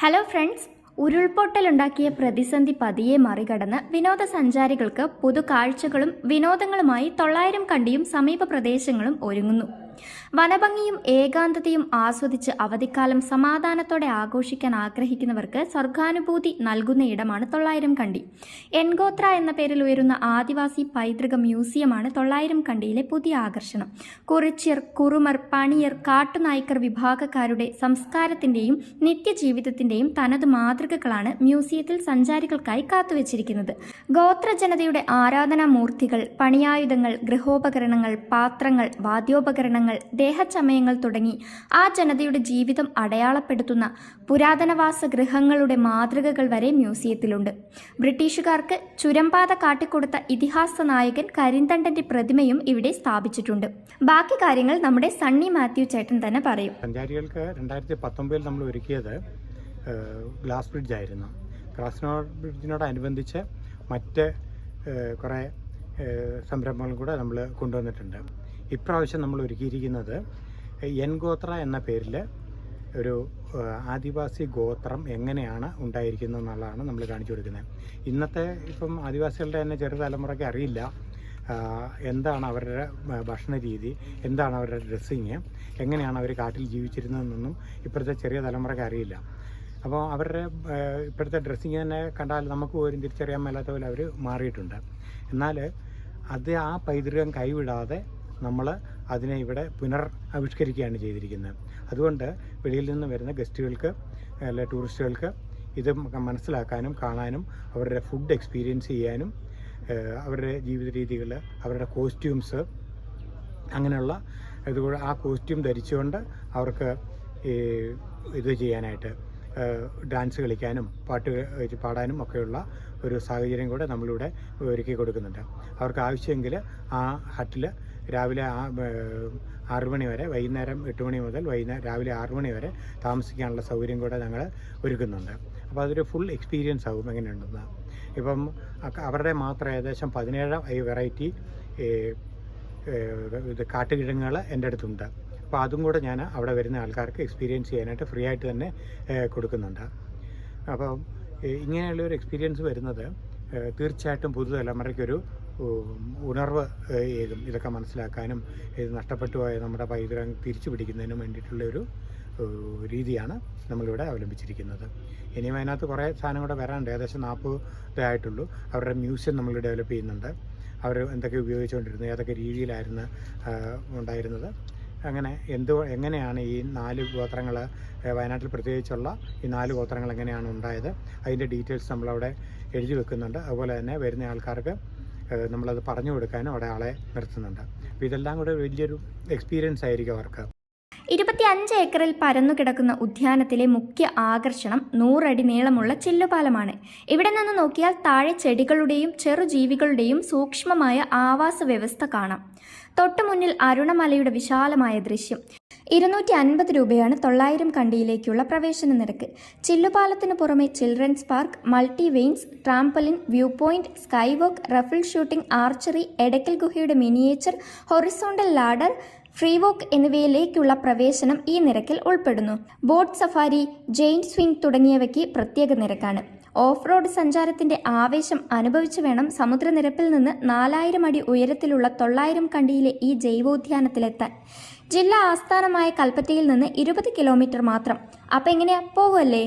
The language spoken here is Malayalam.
ഹലോ ഫ്രണ്ട്സ് ഉരുൾപൊട്ടലുണ്ടാക്കിയ പ്രതിസന്ധി പതിയെ മറികടന്ന് വിനോദസഞ്ചാരികൾക്ക് പുതു കാഴ്ചകളും വിനോദങ്ങളുമായി തൊള്ളായിരം കണ്ടിയും സമീപ പ്രദേശങ്ങളും ഒരുങ്ങുന്നു. വനഭംഗിയും ഏകാന്തതയും ആസ്വദിച്ച് അവധിക്കാലം സമാധാനത്തോടെ ആഘോഷിക്കാൻ ആഗ്രഹിക്കുന്നവർക്ക് സ്വർഗാനുഭൂതി നൽകുന്ന ഇടമാണ് തൊള്ളായിരം കണ്ടി. എൻഗോത്ര എന്ന പേരിൽ ഉയരുന്ന ആദിവാസി പൈതൃക മ്യൂസിയമാണ് തൊള്ളായിരം കണ്ടിയിലെ പുതിയ ആകർഷണം. കുറിച്യർ കുറുമർ പണിയർ കാട്ടുനായ്ക്കർ വിഭാഗക്കാരുടെ സംസ്കാരത്തിന്റെയും നിത്യജീവിതത്തിന്റെയും തനത് മാതൃകകളാണ് മ്യൂസിയത്തിൽ സഞ്ചാരികൾക്കായി കാത്തുവച്ചിരിക്കുന്നത്. ഗോത്ര ജനതയുടെ ആരാധനാമൂർത്തികൾ പണിയായുധങ്ങൾ ഗൃഹോപകരണങ്ങൾ പാത്രങ്ങൾ വാദ്യോപകരണങ്ങൾ ദേഹചമയങ്ങൾ തുടങ്ങി. ആ ജനതയുടെ ജീവിതം അടയാളപ്പെടുത്തുന്ന പുരാതനവാസ ഗൃഹങ്ങളുടെ മാതൃകകൾ വരെ മ്യൂസിയത്തിലുണ്ട്. ബ്രിട്ടീഷുകാർക്ക് ചുരമ്പാത കാട്ടിക്കൊടുത്ത ഇതിഹാസ നായകൻ കരിന്തണ്ടന്റെ പ്രതിമയും ഇവിടെ സ്ഥാപിച്ചിട്ടുണ്ട്. ബാക്കി കാര്യങ്ങൾ നമ്മുടെ സണ്ണി മാത്യു ചേട്ടൻ തന്നെ പറയും. സഞ്ചാരികൾക്ക് രണ്ടായിരത്തി പത്തൊമ്പതിൽ നമ്മൾ ഒരുക്കിയത് ഗ്ലാസ് ബ്രിഡ്ജ് ആയിരുന്നു. ഗ്ലാസ് നോ- ബ്രിഡ്ജിനോടനുബന്ധിച്ച് മറ്റ് കുറേ സംരംഭങ്ങൾ കൂടെ നമ്മൾ കൊണ്ടുവന്നിട്ടുണ്ട്. ഇപ്രാവശ്യം നമ്മൾ ഒരുക്കിയിരിക്കുന്നത് എൻ ഗോത്ര എന്ന പേരിൽ ഒരു ആദിവാസി ഗോത്രം എങ്ങനെയാണ് ഉണ്ടായിരിക്കുന്നത് എന്നുള്ളതാണ് നമ്മൾ കാണിച്ചു കൊടുക്കുന്നത്. ഇന്നത്തെ ഇപ്പം ആദിവാസികളുടെ തന്നെ ചെറുതലമുറയ്ക്ക് അറിയില്ല എന്താണ് അവരുടെ ഭക്ഷണ രീതി എന്താണ് അവരുടെ ഡ്രസ്സിങ് എങ്ങനെയാണ് അവർ കാട്ടിൽ ജീവിച്ചിരുന്നതെന്നൊന്നും ഇപ്പോഴത്തെ ചെറിയ തലമുറയ്ക്ക് അറിയില്ല. അപ്പോൾ അവരുടെ ഇപ്പോഴത്തെ ഡ്രസ്സിങ് തന്നെ കണ്ടാൽ നമുക്ക് പോലും തിരിച്ചറിയാൻ മേലാത്ത പോലെ അവർ മാറിയിട്ടുണ്ട്. എന്നാൽ അത് ആ പൈതൃകം കൈവിടാതെ നമ്മൾ അതിനെ ഇവിടെ പുനർ ആവിഷ്കരിക്കുകയാണ് ചെയ്തിരിക്കുന്നത്. അതുകൊണ്ട് വെളിയിൽ നിന്ന് വരുന്ന ഗസ്റ്റുകൾക്ക് അല്ലെ ടൂറിസ്റ്റുകൾക്ക് ഇത് മനസ്സിലാക്കാനും കാണാനും അവരുടെ ഫുഡ് എക്സ്പീരിയൻസ് ചെയ്യാനും അവരുടെ ജീവിത രീതികൾ അവരുടെ കോസ്റ്റ്യൂംസ് അങ്ങനെയുള്ള ഇതുകൂടെ ആ കോസ്റ്റ്യൂം ധരിച്ചുകൊണ്ട് അവർക്ക് ഇത് ചെയ്യാനായിട്ട് ഡാൻസ് കളിക്കാനും പാട്ട് പാടാനും ഒക്കെയുള്ള ഒരു സാഹചര്യം കൂടെ നമ്മളിവിടെ ഒരുക്കി കൊടുക്കുന്നുണ്ട്. അവർക്ക് ആവശ്യമെങ്കിൽ ആ ഹട്ടിൽ രാവിലെ ആറ് മണി വരെ വൈകുന്നേരം എട്ട് മണി മുതൽ വൈകുന്നേരം രാവിലെ ആറ് മണി വരെ താമസിക്കാനുള്ള സൗകര്യം കൂടെ ഞങ്ങൾ ഒരുക്കുന്നുണ്ട്. അപ്പോൾ അതൊരു ഫുൾ എക്സ്പീരിയൻസ് ആകും എങ്ങനെയുണ്ടെന്ന്. ഇപ്പം അവരുടെ മാത്രം ഏകദേശം പതിനേഴ് വെറൈറ്റി ഇത് കാട്ടുകിഴങ്ങുകൾ എന്റെ അടുത്തുണ്ട്. അപ്പോൾ അതും കൂടെ ഞാൻ അവിടെ വരുന്ന ആൾക്കാർക്ക് എക്സ്പീരിയൻസ് ചെയ്യാനായിട്ട് ഫ്രീ ആയിട്ട് തന്നെ കൊടുക്കുന്നുണ്ട്. അപ്പം ഇങ്ങനെയുള്ളൊരു എക്സ്പീരിയൻസ് വരുന്നത് തീർച്ചയായിട്ടും പുതുതലമുറയ്ക്കൊരു ഉണർവ് ഏതും ഇതൊക്കെ മനസ്സിലാക്കാനും ഇത് നഷ്ടപ്പെട്ടു പോയ നമ്മുടെ പൈതൃകം തിരിച്ചു പിടിക്കുന്നതിനും വേണ്ടിയിട്ടുള്ള ഒരു രീതിയാണ് നമ്മളിവിടെ അവലംബിച്ചിരിക്കുന്നത്. ഇനിയും അതിനകത്ത് കുറേ സാധനം കൂടെ വരാനുണ്ട്. ഏകദേശം നാൽപ്പത് ആയിട്ടുള്ളൂ. അവരുടെ മ്യൂസിയം നമ്മൾ ഡെവലപ്പ് ചെയ്യുന്നുണ്ട്. അവർ എന്തൊക്കെ ഉപയോഗിച്ചുകൊണ്ടിരുന്നു ഏതൊക്കെ രീതിയിലായിരുന്നു ഉണ്ടായിരുന്നത്. അങ്ങനെ എന്ത് എങ്ങനെയാണ് ഈ നാല് ഗോത്രങ്ങൾ വയനാട്ടിൽ പ്രത്യേകിച്ചുള്ള ഈ നാല് ഗോത്രങ്ങൾ എങ്ങനെയാണ് ഉണ്ടായത്? അതിന്റെ ഡീറ്റെയിൽസ് നമ്മളവിടെ എഴുതി വെക്കുന്നുണ്ട്. അതുപോലെ തന്നെ വരുന്ന ആൾക്കാർക്ക് നമ്മളത് പറഞ്ഞു കൊടുക്കാനും അവിടെ ആളെ നിർത്തുന്നുണ്ട്. അപ്പോൾ ഇതെല്ലാം കൂടെ വലിയൊരു എക്സ്പീരിയൻസ് ആയിരിക്കും അവർക്ക്. ഇരുപത്തിയഞ്ച് ഏക്കറിൽ പരന്നു കിടക്കുന്ന ഉദ്യാനത്തിലെ മുഖ്യ ആകർഷണം നൂറടി നീളമുള്ള ചില്ലുപാലമാണ്. ഇവിടെ നിന്ന് നോക്കിയാൽ താഴെ ചെടികളുടെയും ചെറുജീവികളുടെയും സൂക്ഷ്മമായ ആവാസ വ്യവസ്ഥ കാണാം. തൊട്ടു മുന്നിൽ അരുണമലയുടെ വിശാലമായ ദൃശ്യം. ഇരുന്നൂറ്റി അൻപത് രൂപയാണ് തൊള്ളായിരം കണ്ടിയിലേക്കുള്ള പ്രവേശന നിരക്ക്. ചില്ലുപാലത്തിന് പുറമെ children's park multi veins trampoline view point sky walk rifle shooting archery Edakkal ഗുഹയുടെ miniature horizontal ladder free walk എന്നിവയിലേക്കുള്ള പ്രവേശനം ഈ നിരക്കിൽ ഉൾപ്പെടുന്നു. ബോട്ട് സഫാരി ജെയിൻ സ്വിംഗ് തുടങ്ങിയവയ്ക്ക് പ്രത്യേക നിരക്കാണ്. ഓഫ് റോഡ് സഞ്ചാരത്തിന്റെ ആവേശം അനുഭവിച്ചു വേണം സമുദ്രനിരപ്പിൽ നിന്ന് നാലായിരം അടി ഉയരത്തിലുള്ള തൊള്ളായിരം കണ്ടിയിലെ ഈ ജൈവോദ്യാനത്തിലെത്താൻ. ജില്ലാ ആസ്ഥാനമായ കൽപ്പറ്റയിൽ നിന്ന് ഇരുപത് കിലോമീറ്റർ മാത്രം. അപ്പം എങ്ങനെയാ പോവല്ലേ